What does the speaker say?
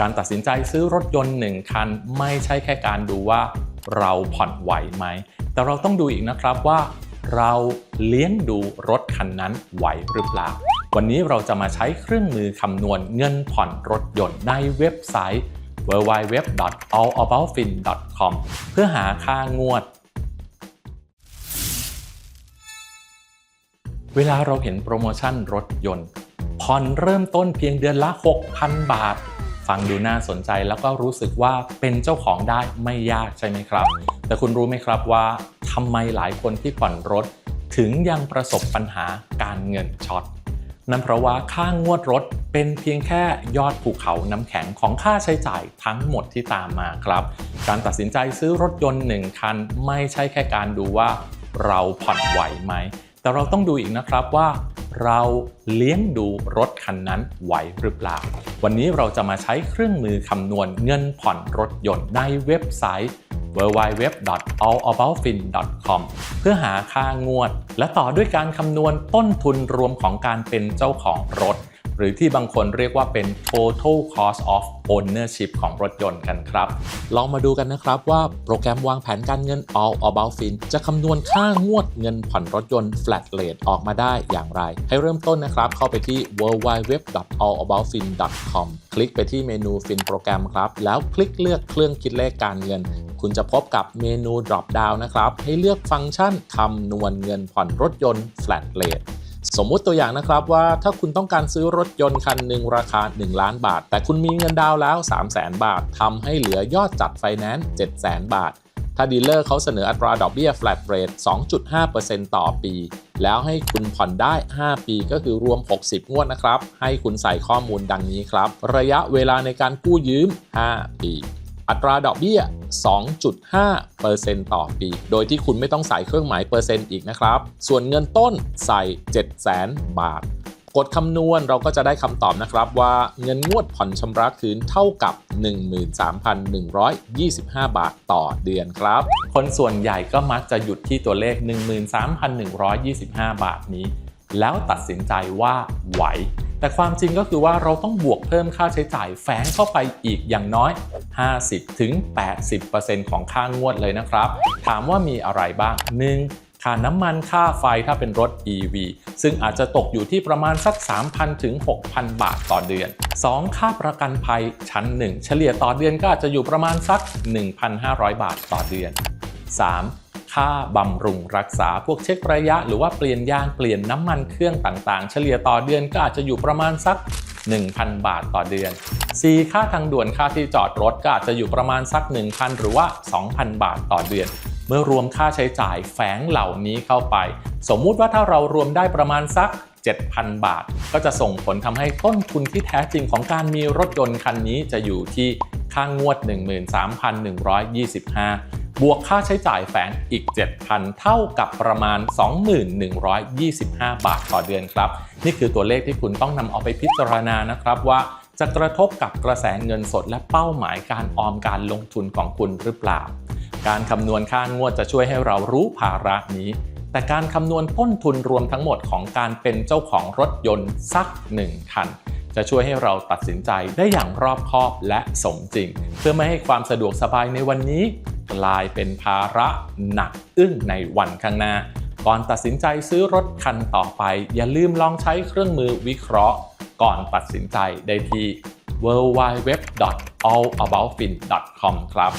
การตัดสินใจซื้อรถยนต์หนึ่งคัน ไม่ใช่แค่การดูว่าเราผ่อนไหวไหม แต่เราต้องดูอีกนะครับว่า เราเลี้ยงดูรถคันนั้นไหวหรือเปล่า วันนี้เราจะมาใช้เครื่องมือคำนวณเงินผ่อนรถยนต์ในเว็บไซต์ www.allaboutfin.com เพื่อหาค่างวด เวลาเราเห็นโปรโมชั่นรถยนต์ผ่อนเริ่มต้นเพียงเดือนละ 6,000 บาท ฟังดูน่าสนใจแล้วก็รู้สึกว่าเป็นเจ้าของได้ไม่ยากใช่ไหมครับ แต่คุณรู้ไหมครับว่าทำไมหลายคนที่ผ่อนรถ ถึงยังประสบปัญหาการเงินช็อตนั่นเพราะว่าค่างวดรถเป็นเพียงแค่ยอดภูเขาน้ำแข็งของค่าใช้จ่ายทั้งหมดที่ตามมาครับ การตัดสินใจซื้อรถยนต์หนึ่งคัน ไม่ใช่แค่การดูว่าเราผ่อนไหวไหม แต่เราต้องดูอีกนะครับว่า เราเลี้ยงดูรถคันนั้นไหวหรือเปล่า วันนี้เราจะมาใช้เครื่องมือคำนวณเงินผ่อนรถยนต์ในเว็บไซต์ www.allaboutfin.com เพื่อหาค่างวด และต่อด้วยการคำนวณต้นทุนรวมของการเป็นเจ้าของรถ หรือที่บางคนเรียกว่าเป็น total cost of ownership ของรถยนต์กันครับ ลองมาดูกันนะครับว่าโปรแกรมวางแผนการเงิน All About Fin จะคำนวณค่างวดเงินผ่อนรถยนต์ flat rate ออกมาได้อย่างไร ให้เริ่มต้นนะครับ เข้าไปที่ www.allaboutfin.com คลิกไปที่เมนู Fin โปรแกรมครับ แล้วคลิกเลือกเครื่องคิดเลขการเงิน คุณจะพบกับเมนู drop down นะครับ ให้เลือกฟังก์ชันคำนวณเงินผ่อนรถยนต์ flat rate สมมุติตัวอย่างนะครับว่าถ้าคุณต้องการซื้อรถยนต์คันหนึ่งราคา 1 ล้านบาท แต่คุณมีเงินดาวแล้ว 3 0 0 0 0 0บาททำให้เหลือยอดจัดไฟแนนซ์7 0 0 0 0บาท ถ้าดีลเลอร์เขาเสนออัตราดอกเบี้ย flat rate 2.5%ต่อปี แล้วให้คุณผ่อนได้ 5 ปีก็คือรวม 60 งวดนะครับ ให้คุณใส่ข้อมูลดังนี้ครับ ระยะเวลาในการกู้ยืม 5 ปี อัตราดอกเบี้ย 2.5%ต่อปี โดยที่คุณไม่ต้องใส่เครื่องหมายเปอร์เซ็นต์อีกนะครับ ส่วนเงินต้นใส่ 700,000 บาท กดคำนวณเราก็จะได้คำตอบนะครับว่าเงินงวดผ่อนชำระคืนเท่ากับ 13,125 บาทต่อเดือนครับ คนส่วนใหญ่ก็มักจะหยุดที่ตัวเลข 13,125 บาทนี้ แล้วตัดสินใจว่าไหว แต่ความจริงก็คือว่าเราต้องบวกเพิ่มค่าใช้จ่ายแฝงเข้าไปอีกอย่างน้อย 50-80%ของค่างวดเลยนะครับ ถามว่ามีอะไรบ้าง 1. ค่าน้ำมันค่าไฟถ้าเป็นรถ EV ซึ่งอาจจะตกอยู่ที่ประมาณสัก 3,000 ถึง 6,000 บาทต่อเดือน 2. ค่าประกันภัยชั้น 1 เฉลี่ยต่อเดือนก็อาจจะอยู่ประมาณสัก 1,500 บาทต่อเดือน 3. ค่าบำรุงรักษาพวกเช็คระยะ หรือว่าเปลี่ยนยางเปลี่ยนน้ำมันเครื่องต่างๆ เฉลี่ยต่อเดือนก็อาจจะอยู่ประมาณสัก 1,000 บาทต่อเดือน 4. ค่าทางด่วนค่าที่จอดรถก็อาจจะอยู่ประมาณสัก 1,000 หรือว่า 2,000 บาทต่อเดือน เมื่อรวมค่าใช้จ่ายแฝงเหล่านี้เข้าไป สมมุติว่าถ้าเรารวมได้ประมาณสัก 7,000 บาท ก็จะส่งผลทำให้ต้นทุนที่แท้จริงของการมีรถยนต์คันนี้จะอยู่ที่ค่างวด 13,125 บวกค่าใช้จ่ายแฝงอีก 7,000 เท่ากับประมาณ2125 บาทต่อเดือนครับ นี่คือตัวเลขที่คุณต้องนำเอาไปพิจารณานะครับว่าจะกระทบกับกระแสเงินสดและเป้าหมายการออมการลงทุนของคุณหรือเปล่า การคำนวณค่างวดจะช่วยให้เรารู้ภาระนี้ แต่การคำนวณต้นทุนรวมทั้งหมดของการเป็นเจ้าของรถยนต์สักหนึ่งคัน จะช่วยให้เราตัดสินใจได้อย่างรอบคอบและสมจริง เพื่อไม่ให้ความสะดวกสบายในวันนี้ กลายเป็นภาระหนักอึ้งในวันข้างหน้า ก่อนตัดสินใจซื้อรถคันต่อไป อย่าลืมลองใช้เครื่องมือวิเคราะห์ ก่อนตัดสินใจได้ที่ www.allaboutfin.com ครับ